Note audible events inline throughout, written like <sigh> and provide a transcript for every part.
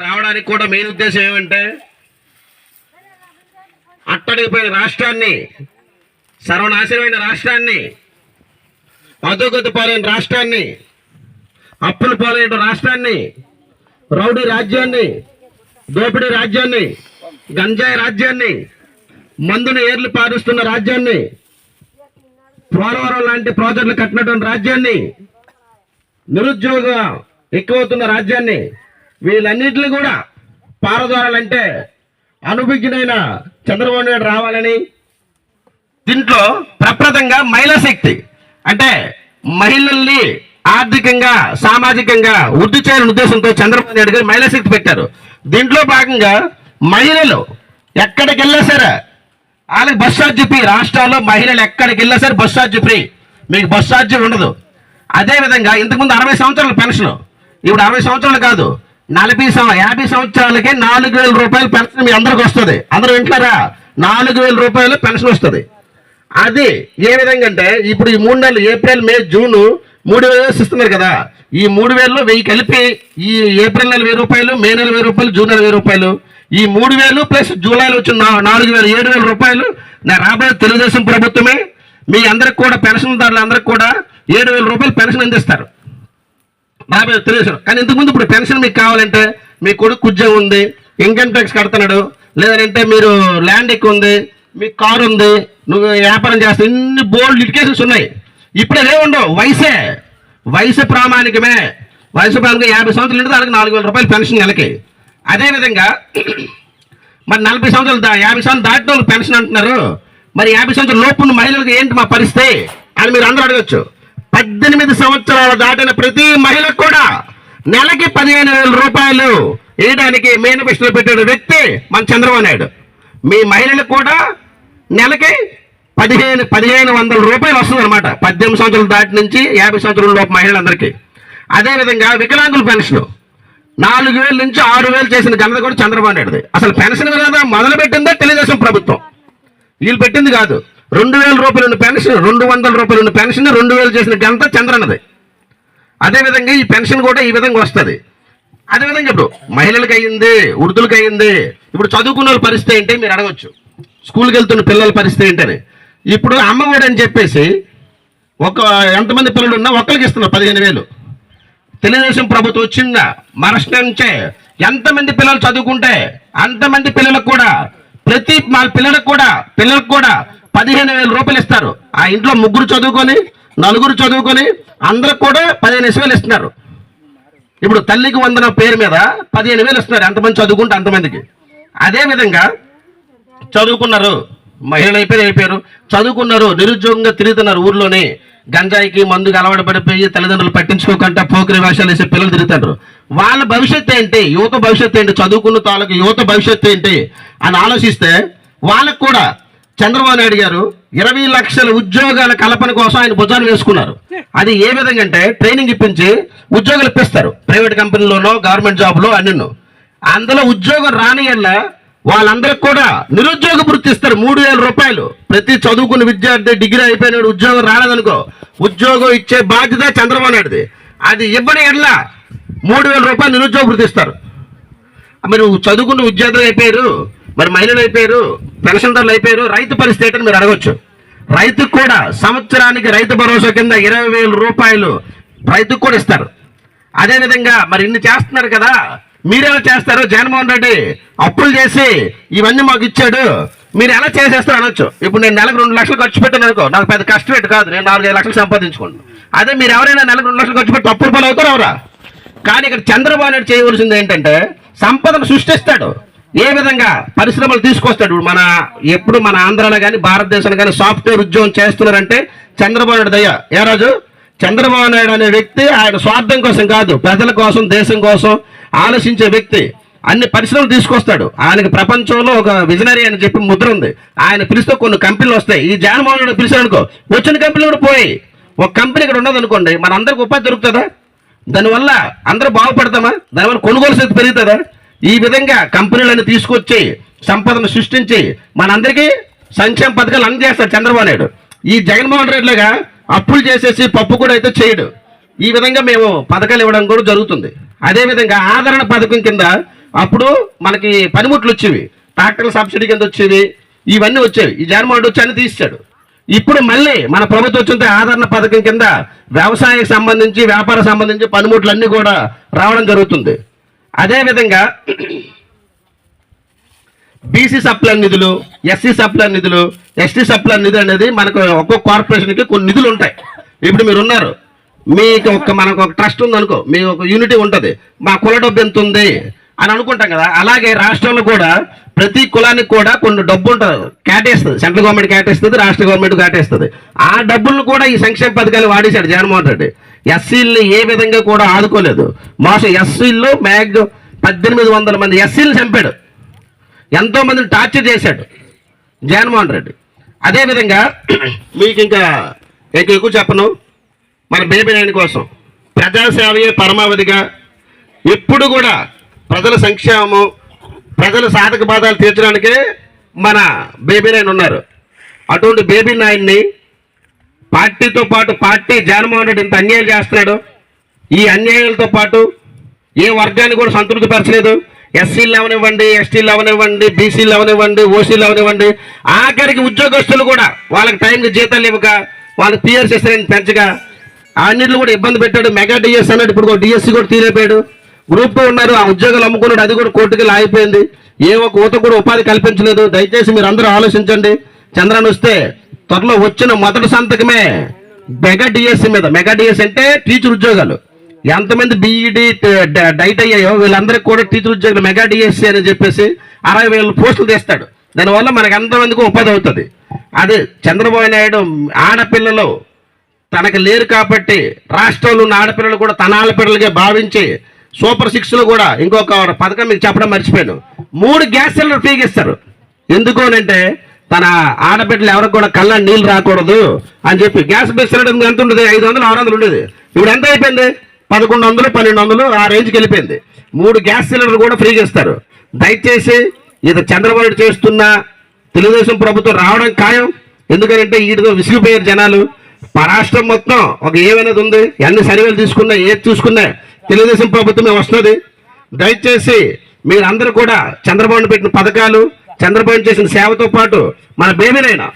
రావడానికి కూడా మెయిన్ ఉద్దేశం ఏమంటే అట్టడిగిపోయిన రాష్ట్రాన్ని సర్వనాశనమైన రాష్ట్రాన్ని అధోగతి పాలైన రాష్ట్రాన్ని అప్పులు పాలైన రాష్ట్రాన్ని రౌడీ రాజ్యాన్ని దోపిడీ రాజ్యాన్ని గంజాయి రాజ్యాన్ని మందును ఏర్లు పారుస్తున్న రాజ్యాన్ని పోలవరం లాంటి ప్రాజెక్టులు కట్టినటువంటి రాజ్యాన్ని నిరుద్యోగ ఎక్కువవుతున్న రాజ్యాన్ని వీళ్ళన్నింటినీ కూడా పారదోరాలంటే అనుభిజ్ఞుడైన చంద్రబాబు నాయుడు రావాలని దీంట్లో ప్రప్రదంగా మహిళా శక్తి. అంటే మహిళల్ని ఆర్థికంగా సామాజికంగా వృద్ధి చేయాలనే ఉద్దేశంతో చంద్రబాబు నాయుడు గారు మహిళా శక్తి పెట్టారు. దీంట్లో భాగంగా మహిళలు ఎక్కడికి వెళ్ళా సరే వాళ్ళకి బస్ ఛార్జ్ ఫ్రీ. రాష్ట్రాల్లో మహిళలు ఎక్కడికి వెళ్ళా సరే బస్ ఛార్జ్ ఫ్రీ. మీకు బస్ ఛార్జ్ ఉండదు. అదే విధంగా ఇంతకుముందు అరవై సంవత్సరాల పెన్షన్. ఇప్పుడు అరవై సంవత్సరాలు కాదు. నలభై యాభై సంవత్సరాలకే నాలుగు వేల రూపాయల పెన్షన్ మీ అందరికి వస్తుంది. అందరూ వింటారా నాలుగు వేల రూపాయలు పెన్షన్ వస్తుంది. అది ఏ విధంగా అంటే ఇప్పుడు ఈ మూడు నెలలు ఏప్రిల్ మే జూన్ మూడు వేలు ఇస్తున్నారు కదా. ఈ మూడు వేలలో వెయ్యి కలిపి ఈ ఏప్రిల్ నెల వెయ్యి రూపాయలు మే నెల వెయ్యి రూపాయలు జూన్ నెల వెయ్యి రూపాయలు. ఈ మూడు వేలు ప్లస్ జూలైలో వచ్చిన నాలుగు వేలు ఏడు వేల రూపాయలు నా రాబోయే తెలుగుదేశం ప్రభుత్వమే. మీ అందరికి కూడా పెన్షన్దారులు అందరికి కూడా ఏడు వేల రూపాయలు పెన్షన్ అందిస్తారు. రాబోయే తెలుగుదేశం కానీ ఇంతకుముందు ఇప్పుడు పెన్షన్ మీకు కావాలంటే మీ కొడుకు ఉద్యోగం ఉంది ఇన్కమ్ ట్యాక్స్ కడుతున్నాడు. లేదంటే మీరు ల్యాండ్ ఎక్కువ ఉంది మీకు కారు ఉంది నువ్వు వ్యాపారం చేస్తావు. ఇన్ని బోల్డ్ లిటికేషన్స్ ఉన్నాయి. ఇప్పుడు అదే ఉండవు? వయసే. వయసు ప్రామాణికమే. వయసు ప్రామాణికం యాభై సంవత్సరాలు ఉంటే దానికి నాలుగు వేల రూపాయలు పెన్షన్ నెలకి. అదేవిధంగా మరి నలభై సంవత్సరాలు దా యాభై సంవత్సరాలు దాటిన వాళ్ళు పెన్షన్ అంటున్నారు. మరి యాభై సంవత్సరాల లోపు మహిళలకు ఏంటి మా పరిస్థితి అని మీరు అందరూ అడగచ్చు. పద్దెనిమిది సంవత్సరాలు దాటిన ప్రతి మహిళకు కూడా నెలకి పదిహేను వేల రూపాయలు వేయడానికి మేనిఫెస్టోలో పెట్టిన వ్యక్తి మన చంద్రబాబు నాయుడు. మీ మహిళలకు కూడా నెలకి పదిహేను పదిహేను వందల రూపాయలు వస్తుంది అనమాట పద్దెనిమిది సంవత్సరాలు దాటి నుంచి యాభై సంవత్సరాల లోపు మహిళలందరికీ. అదేవిధంగా వికలాంగుల పెన్షన్. నాలుగు వేల నుంచి ఆరు వేలు చేసిన ఘనత కూడా చంద్రబాబు నాయుడుది. అసలు పెన్షన్ విధానం మొదలు పెట్టిందే తెలుగుదేశం ప్రభుత్వం. వీళ్ళు పెట్టింది కాదు. రెండు వేల రూపాయలున్న పెన్షన్ రెండు వందల రూపాయలున్న పెన్షన్ రెండు వేలు చేసిన ఘనత చంద్రన్నది అదేవిధంగా ఈ పెన్షన్ కూడా ఈ విధంగా వస్తుంది. అదేవిధంగా ఇప్పుడు మహిళలకు అయ్యింది వృద్ధులకు అయ్యింది ఇప్పుడు చదువుకున్న వాళ్ళ పరిస్థితి ఏంటి మీరు అడగచ్చు. స్కూల్కి వెళ్తున్న పిల్లల పరిస్థితి ఏంటని. ఇప్పుడు అమ్మఒడి అని చెప్పేసి ఒక ఎంతమంది పిల్లలు ఉన్నా ఒక్కరికి ఇస్తున్నారు పదిహేను వేలు. తెలుగుదేశం ప్రభుత్వం వచ్చిందా? మరస్ట్ నుంచే ఎంతమంది పిల్లలు చదువుకుంటే అంతమంది పిల్లలకు కూడా ప్రతి మా పిల్లలకు కూడా పిల్లలకు కూడా పదిహేను వేల రూపాయలు ఇస్తారు. ఆ ఇంట్లో ముగ్గురు చదువుకొని నలుగురు చదువుకొని అందరికి కూడా పదిహేను వేలు ఇస్తున్నారు. ఇప్పుడు తల్లికి వందన పేరు మీద పదిహేను వేలు ఇస్తున్నారు. ఎంతమంది చదువుకుంటే అంతమందికి. అదేవిధంగా చదువుకున్నారు. మహిళలు అయిపోయారు అయిపోయారు. చదువుకున్నారు నిరుద్యోగంగా తిరుగుతున్నారు ఊర్లోనే. గంజాయికి మందుకు అలవాటు పడిపోయి తల్లిదండ్రులు పట్టించుకోకుండా పోకరి వేషాలు వేసే పిల్లలు తిరుగుతారు వాళ్ళ భవిష్యత్తు ఏంటి? యువత భవిష్యత్తు ఏంటి? చదువుకున్న తాలూకు యువత భవిష్యత్తు ఏంటి? అని ఆలోచిస్తే వాళ్ళకు కూడా చంద్రబాబు నాయుడు గారు ఇరవై లక్షల ఉద్యోగాల కల్పన కోసం ఆయన భుజాలు వేసుకున్నారు. అది ఏ విధంగా అంటే ట్రైనింగ్ ఇప్పించి ఉద్యోగాలు ఇప్పిస్తారు. ప్రైవేట్ కంపెనీలోనో గవర్నమెంట్ జాబ్లో అన్నిను. అందులో ఉద్యోగం రాని వల్ల వాళ్ళందరికి కూడా నిరుద్యోగ వృత్తి ఇస్తారు మూడు వేల రూపాయలు. ప్రతి చదువుకున్న విద్యార్థి డిగ్రీ అయిపోయిన ఉద్యోగం రాలేదనుకో. ఉద్యోగం ఇచ్చే బాధ్యత చంద్రబాబు నాయుడుది. అది ఇవ్వని ఎడ్ల మూడు వేల రూపాయలు నిరుద్యోగ వృత్తి ఇస్తారు. మరి చదువుకున్న విద్యార్థులు అయిపోయారు. మరి మహిళలు అయిపోయారు పెన్షన్దారులు అయిపోయారు రైతు పరిస్థితి ఏంటని మీరు అడగొచ్చు. రైతుకు కూడా సంవత్సరానికి రైతు భరోసా కింద ఇరవై వేల రూపాయలు రైతుకు కూడా ఇస్తారు. అదేవిధంగా మరి ఇన్ని చేస్తున్నారు కదా మీరెలా చేస్తారు? జగన్మోహన్ రెడ్డి అప్పులు చేసి ఇవన్నీ మాకు ఇచ్చాడు. మీరు ఎలా చేసేస్తారు అనొచ్చు. ఇప్పుడు నేను నెలకు రెండు లక్షలు ఖర్చు పెట్టాను అనుకో నాకు పెద్ద కష్టపెట్టు కాదు నేను నాలుగైదు లక్షలు సంపాదించుకోండి అదే మీరు ఎవరైనా నెలకు రెండు లక్షలు ఖర్చు పెట్టి అప్పులు పాలు అవుతారు ఎవరా? కానీ ఇక్కడ చంద్రబాబు నాయుడు చేయవలసింది ఏంటంటే సంపదను సృష్టిస్తాడు. ఏ విధంగా పరిశ్రమలు తీసుకొస్తాడు? మన ఎప్పుడు మన ఆంధ్రాలో కానీ భారతదేశంలో కానీ సాఫ్ట్వేర్ ఉద్యోగం చేస్తున్నారంటే చంద్రబాబు నాయుడు దయ. ఏ రోజు? చంద్రబాబు నాయుడు అనే వ్యక్తి ఆయన స్వార్థం కోసం కాదు ప్రజల కోసం దేశం కోసం ఆలోచించే వ్యక్తి. అన్ని పరిశ్రమలు తీసుకొస్తాడు. ఆయనకి ప్రపంచంలో ఒక విజనరీ అని చెప్పి ముద్ర ఉంది. ఆయన పిలిస్తే కొన్ని కంపెనీలు వస్తాయి. ఈ జగన్మోహన్ రెడ్డి పిలిచాడనుకో వచ్చిన కంపెనీలు కూడా పోయి ఒక కంపెనీ ఇక్కడ ఉండదు అనుకోండి మన అందరికి ఉపాధి దొరుకుతుందా? దానివల్ల అందరూ బాగుపడతామా? దానివల్ల కొనుగోలు శక్తి పెరుగుతుందా? ఈ విధంగా కంపెనీలను తీసుకొచ్చి సంపదను సృష్టించి మనందరికీ సంక్షేమ పథకాలు అందజేస్తాడు చంద్రబాబు నాయుడు. ఈ జగన్మోహన్ రెడ్డిలాగా అప్పులు చేసేసి పప్పు కూడా అయితే చేయడు. ఈ విధంగా మేము పథకాలు ఇవ్వడం కూడా జరుగుతుంది. అదేవిధంగా ఆదరణ పథకం కింద అప్పుడు మనకి పనిముట్లు వచ్చేవి. ట్రాక్టర్ల సబ్సిడీ కింద వచ్చేవి. ఇవన్నీ వచ్చేవి. ఈ జగన్మోహన్ రెడ్డి వచ్చి అన్ని తీస్తాడు ఇప్పుడు మళ్ళీ మన ప్రభుత్వం వచ్చిన ఆదరణ పథకం కింద వ్యవసాయానికి సంబంధించి వ్యాపార సంబంధించి పనిముట్లు అన్నీ కూడా రావడం జరుగుతుంది. అదేవిధంగా బీసీ సప్లై నిధులు ఎస్సీ సప్లై నిధులు ఎస్టీ సప్లై నిధులు అనేది మనకు ఒక్కొక్క కార్పొరేషన్కి కొన్ని నిధులు ఉంటాయి. ఇప్పుడు మీరు ఉన్నారు. మీకు ఒక మనకు ఒక ట్రస్ట్ ఉంది అనుకో మీ ఒక యూనిటీ ఉంటుంది. మా కుల డబ్బు ఎంత ఉంది అని అనుకుంటాం కదా. అలాగే రాష్ట్రంలో కూడా ప్రతి కులానికి కూడా కొన్ని డబ్బు ఉంటుంది. కేటాయిస్తుంది సెంట్రల్ గవర్నమెంట్ కేటాయిస్తుంది రాష్ట్ర గవర్నమెంట్ కేటాయిస్తుంది ఆ డబ్బులను కూడా ఈ సంక్షేమ పథకాలు వాడేశాడు జగన్మోహన్ రెడ్డి. ఎస్సీల్ని ఏ విధంగా కూడా ఆదుకోలేదు. మోసం ఎస్సీల్లో మ్యాగ్ పద్దెనిమిది వందల మంది ఎస్సీలు చంపాడు. ఎంతో మందిని టార్చర్ చేశాడు. జగన్మోహన్ రెడ్డి. అదేవిధంగా <clears throat> మీకు ఇంకా ఇంకా ఎక్కువ చెప్పను. మన బేబీ నాయన కోసం. ప్రజాసేవయే పరమావధిగా. ఎప్పుడు కూడా ప్రజల సంక్షేమము ప్రజల సాధక బాధాలు తీర్చడానికే మన బేబీ నాయన్ ఉన్నారు. అటువంటి బేబీ నాయన్ని పార్టీతో పాటు పార్టీ జగన్మోహన్ రెడ్డి ఇంత అన్యాయం చేస్తున్నాడు. ఈ అన్యాయాలతో పాటు ఏ వర్గాన్ని కూడా సంతృప్తిపరచలేదు. ఎస్సీలు అవనివ్వండి ఎస్టీలు అవనివ్వండి బీసీలు అవనివ్వండి ఓసీలు అవనివ్వండి. ఆఖరికి ఉద్యోగస్తులు కూడా వాళ్ళకి టైంకి జీతాలు ఇవ్వక వాళ్ళకి పిఆర్సీ పెంచగా అన్నింటిలో కూడా ఇబ్బంది పెట్టాడు. మెగా డిఎస్ అన్నట్టు ఇప్పుడు డిఎస్సి కూడా తీరేపాడు గ్రూప్ ఉన్నారు. ఆ ఉద్యోగాలు అమ్ముకున్నాడు. అది కూడా కోర్టుకి ఆగిపోయింది ఏ ఒక్క ఊత కూడా ఉపాధి కల్పించలేదు. దయచేసి మీరు అందరూ ఆలోచించండి. చంద్రన్ వస్తే త్వరలో వచ్చిన మొదటి సంతకమే మెగా డిఎస్సి మీద. మెగా డిఎస్ అంటే టీచర్ ఉద్యోగాలు. ఎంతమంది బీఈడి డైట్ అయ్యాయో వీళ్ళందరికీ కూడా టీచర్ ఉద్యోగులు మెగా డిఎస్సి అని చెప్పేసి అరవై వేల పోస్టులు తీస్తాడు. దానివల్ల మనకు ఎంతమందికి ఉపాధి అవుతుంది? అదే చంద్రబాబు నాయుడు ఆడపిల్లలు తనకు లేరు కాబట్టి రాష్ట్రంలో ఉన్న ఆడపిల్లలు కూడా తన ఆడపిల్లలుగా భావించి సూపర్ సిక్స్లో కూడా ఇంకొక పథకం మీకు చెప్పడం మర్చిపోయాను. మూడు గ్యాస్ సిలిండర్ ఫ్రీగా ఇస్తారు. ఎందుకు అంటే తన ఆడబిడ్డలు ఎవరికి కూడా కళ్ళ నీళ్ళు రాకూడదు అని చెప్పి గ్యాస్ బిల్ సిలిండర్ ఎంత ఉండేది? ఐదు వందలు ఆరు వందలు ఉండేది. ఇప్పుడు ఎంత అయిపోయింది? పదకొండు వందలు పన్నెండు వందలు ఆ రేంజ్కి వెళ్ళిపోయింది. మూడు గ్యాస్ సిలిండర్ కూడా ఫ్రీగా ఇస్తారు దయచేసి ఇది చంద్రబాబు చేస్తున్న తెలుగుదేశం ప్రభుత్వం రావడం ఖాయం. ఎందుకంటే వీటితో విసిగిపోయారు జనాలు. రాష్ట్రం మొత్తం ఒక ఏమైనది ఉంది? అన్ని సర్వేలు తీసుకున్నా ఏది చూసుకున్నా తెలుగుదేశం ప్రభుత్వమే వస్తుంది. దయచేసి మీరందరూ కూడా చంద్రబాబు పెట్టిన పథకాలు చంద్రబాబు చేసిన సేవతో పాటు మన బేబీనైనా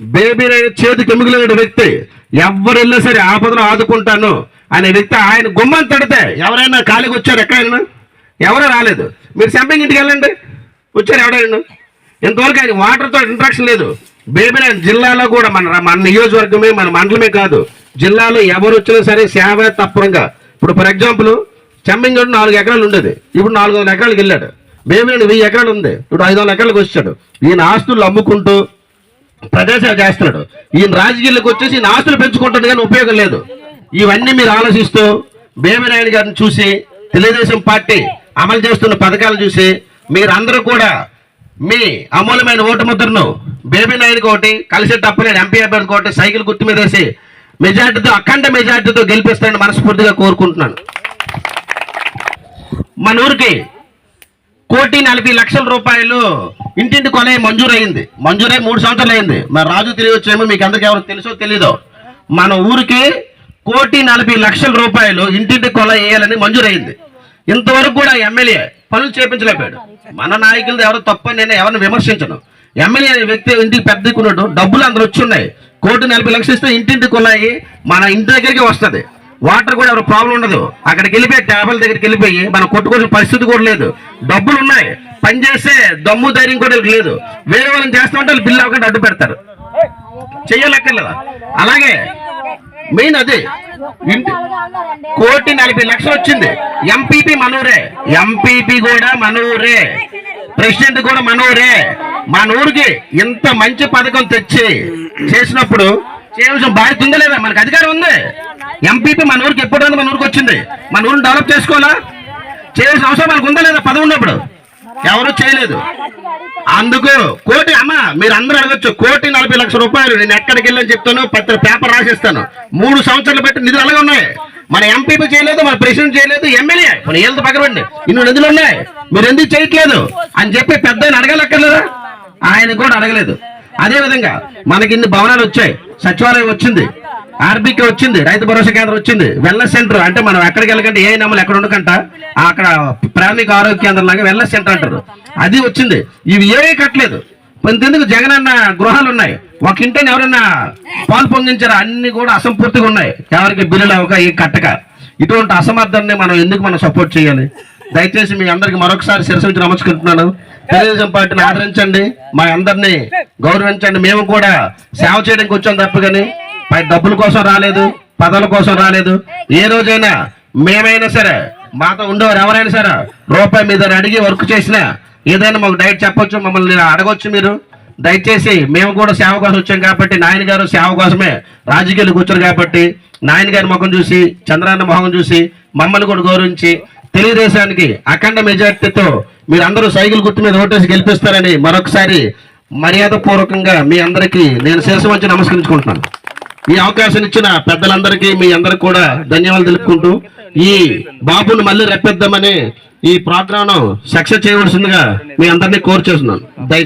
బేబీనైనా చేతికి ఎముగులేని వ్యక్తి. ఎవరెళ్ళినా సరే ఆపదలో ఆదుకుంటాను అనే వ్యక్తి ఆయన గుమ్మం తడితే ఎవరైనా ఖాళీకి వచ్చారు ఎక్కడైనా? ఎవరూ రాలేదు. మీరు సెంపింగ్ ఇంటికి వెళ్ళండి. వచ్చారు ఎవడైనా ఇంతవరకు ఆయన వాటర్తో ఇంట్రాక్షన్ లేదు. బేబీ జిల్లాలో కూడా మన మన నియోజకవర్గమే మన మండలమే కాదు. జిల్లాలో ఎవరు వచ్చినా సరే సేవ తప్పరంగా ఇప్పుడు ఫర్ ఎగ్జాంపుల్ చెమ్మింగ్ నాలుగు ఎకరాలు ఉండేది. ఇప్పుడు నాలుగు వందల ఎకరాలకు వెళ్ళాడు. బేబీ వెయ్యి ఎకరాలు ఉంది. ఇప్పుడు ఐదు వందల ఎకరాలకు వచ్చాడు. ఈయన ఆస్తులు అమ్ముకుంటూ ప్రజాసేవ చేస్తున్నాడు. ఈయన రాజకీయాలకు వచ్చేసి ఈయన ఆస్తులు పెంచుకుంటాడు కానీ ఉపయోగం లేదు. ఇవన్నీ మీరు ఆలోచిస్తూ భీమనాయుడు గారిని చూసి తెలుగుదేశం పార్టీ అమలు చేస్తున్న పథకాలు చూసి మీరందరూ కూడా మీ అమూల్యమైన ఓటు ముద్రను బేబీ నాయుడుకి ఒకటి కలిసి తప్పలేడు ఎంపీ అభ్యర్థికి ఒకటి సైకిల్ గుర్తు మీద వేసి మెజార్టీతో అఖండ మెజార్టీతో గెలిపిస్తానని మనస్ఫూర్తిగా కోరుకుంటున్నాను. మన ఊరికి కోటి నలభై లక్షల రూపాయలు ఇంటింటి కొనే మంజూరైంది మంజూరై మూడు సంవత్సరాలు అయింది మరి రాజు తెలియవచ్చేమో మీకు అందరికి ఎవరు తెలుసో తెలీదో. మన ఊరికి కోటి నలభై లక్షల రూపాయలు ఇంటింటి కొల వేయాలని మంజూరైంది ఇంతవరకు కూడా ఎమ్మెల్యే పనులు చేపించలేకపోయాడు. మన నాయకులది ఎవరో తప్పని నేను ఎవరిని విమర్శించను. ఎమ్మెల్యే అనే వ్యక్తి ఇంటికి పెద్దకున్నాడు డబ్బులు అందరు వచ్చి ఉన్నాయి. కోటి నలభై లక్షలు ఇస్తే ఇంటింటి కొలాయి మన ఇంటి దగ్గరికి వస్తుంది. వాటర్ కూడా ఎవరు ప్రాబ్లం ఉండదు. అక్కడికి వెళ్ళిపోయి ట్యాబ్ల దగ్గరికి వెళ్ళిపోయి మనం కొట్టుకోవాల్సిన పరిస్థితి కూడా లేదు. డబ్బులు ఉన్నాయి పని చేసే దమ్ము ధైర్యం కూడా లేదు. వేరే వాళ్ళని చేస్తామంటే వాళ్ళు బిల్లు అవ్వకుండా అడ్డు పెడతారు. చెయ్యలేక్కర్లేదా? అలాగే మెయిన్ అది. కోటి నలభై లక్షలు వచ్చింది. ఎంపీపీ మనూరే. ఎంపీపీ కూడా మనూరే. ప్రెసిడెంట్ కూడా మనూరే. మన ఊరికి ఇంత మంచి పథకం తెచ్చి చేసినప్పుడు చేయవలసిన బాధ్యత ఉందా లేదా? మనకు అధికారం ఉంది. ఎంపీపీ మన ఊరికి ఎప్పుడు మన ఊరికి వచ్చింది. మన ఊరిని డెవలప్ చేసుకోవాలా? చేయాల్సిన అవసరం మనకు ఉందా లేదా? పదవి ఉన్నప్పుడు. ఎవరు చేయలేదు. అందుకు కోటి అమ్మ మీరు అందరూ అడగచ్చు. కోటి నలభై లక్షల రూపాయలు నేను ఎక్కడికి వెళ్ళని చెప్తాను పత్ర పేపర్ రాసిస్తాను. మూడు సంవత్సరాలు పెట్టి నిధులు అలాగే ఉన్నాయి. మన ఎంపీపీ చేయలేదు మన ప్రెసిడెంట్ చేయలేదు ఎమ్మెల్యే మన ఏళ్ళతో పక్కనండి ఇన్ని నిధులు ఉన్నాయి. మీరు ఎందుకు చేయట్లేదు? అని చెప్పి పెద్ద అడగలక్కర్లేదా? ఆయన కూడా అడగలేదు. అదే విధంగా మనకి ఇన్ని భవనాలు వచ్చాయి. సచివాలయం వచ్చింది. ఆర్బీకే వచ్చింది రైతు భరోసా కేంద్రం వచ్చింది. వెల్నెస్ సెంటర్ అంటే మనం ఎక్కడికి వెళ్ళకంటే ఏ నమ్మలు ఎక్కడ ఉండకంట. అక్కడ ప్రాథమిక ఆరోగ్య కేంద్రం లాగా వెల్నెస్ సెంటర్ అంటారు. అది వచ్చింది. ఇవి ఏమీ కట్టలేదు. ఎందుకు జగన్ అన్న గృహాలు ఉన్నాయి? ఒక ఇంటిని ఎవరైనా పాలు పొందించారు అన్ని కూడా అసంపూర్తిగా ఉన్నాయి. ఎవరికి బిల్లులు అవ్వక ఈ కట్టక. ఇటువంటి అసమర్థాన్ని మనం ఎందుకు మనం సపోర్ట్ చేయాలి? దయచేసి మీ అందరికి మరొకసారి శిరసు నుంచి తెలుగుదేశం పార్టీని ఆదరించండి. మా అందరినీ గౌరవించండి. మేము కూడా సేవ చేయడానికి వచ్చాం తప్ప కానీ పై డబ్బుల కోసం రాలేదు పదవుల కోసం రాలేదు. ఏ రోజైనా మేమైనా సరే మాతో ఉండేవారు ఎవరైనా సరే రూపాయి మీద అడిగి వర్క్ చేసినా ఏదైనా మాకు డైట్ చెప్పొచ్చు మమ్మల్ని అడగొచ్చు మీరు. దయచేసి మేము కూడా సేవ కోసం వచ్చాం కాబట్టి నాయన గారు సేవ కోసమే రాజకీయాలు వచ్చారు కాబట్టి నాయన గారి ముఖం చూసి చంద్రాన్న మొహం చూసి మమ్మల్ని కూడా గౌరవించి తెలుగుదేశానికి అఖండ మెజార్టీతో మీరు అందరూ సైకిల్ గుర్తు మీద ఓటేసి గెలిపిస్తారని మరొకసారి మర్యాద పూర్వకంగా మీ అందరికీ నేను శేషం వచ్చి నమస్కరించుకుంటున్నాను. ఈ అవకాశం ఇచ్చిన పెద్దలందరికీ మీ అందరికి కూడా ధన్యవాదాలు తెలుపుకుంటూ ఈ బాబుని మళ్ళీ రెప్పిద్దామని ఈ ప్రోగ్రామ్ సక్సెస్ చేయవలసిందిగా మీ అందరినీ కోరుచేస్తున్నాను. చేస్తున్నాను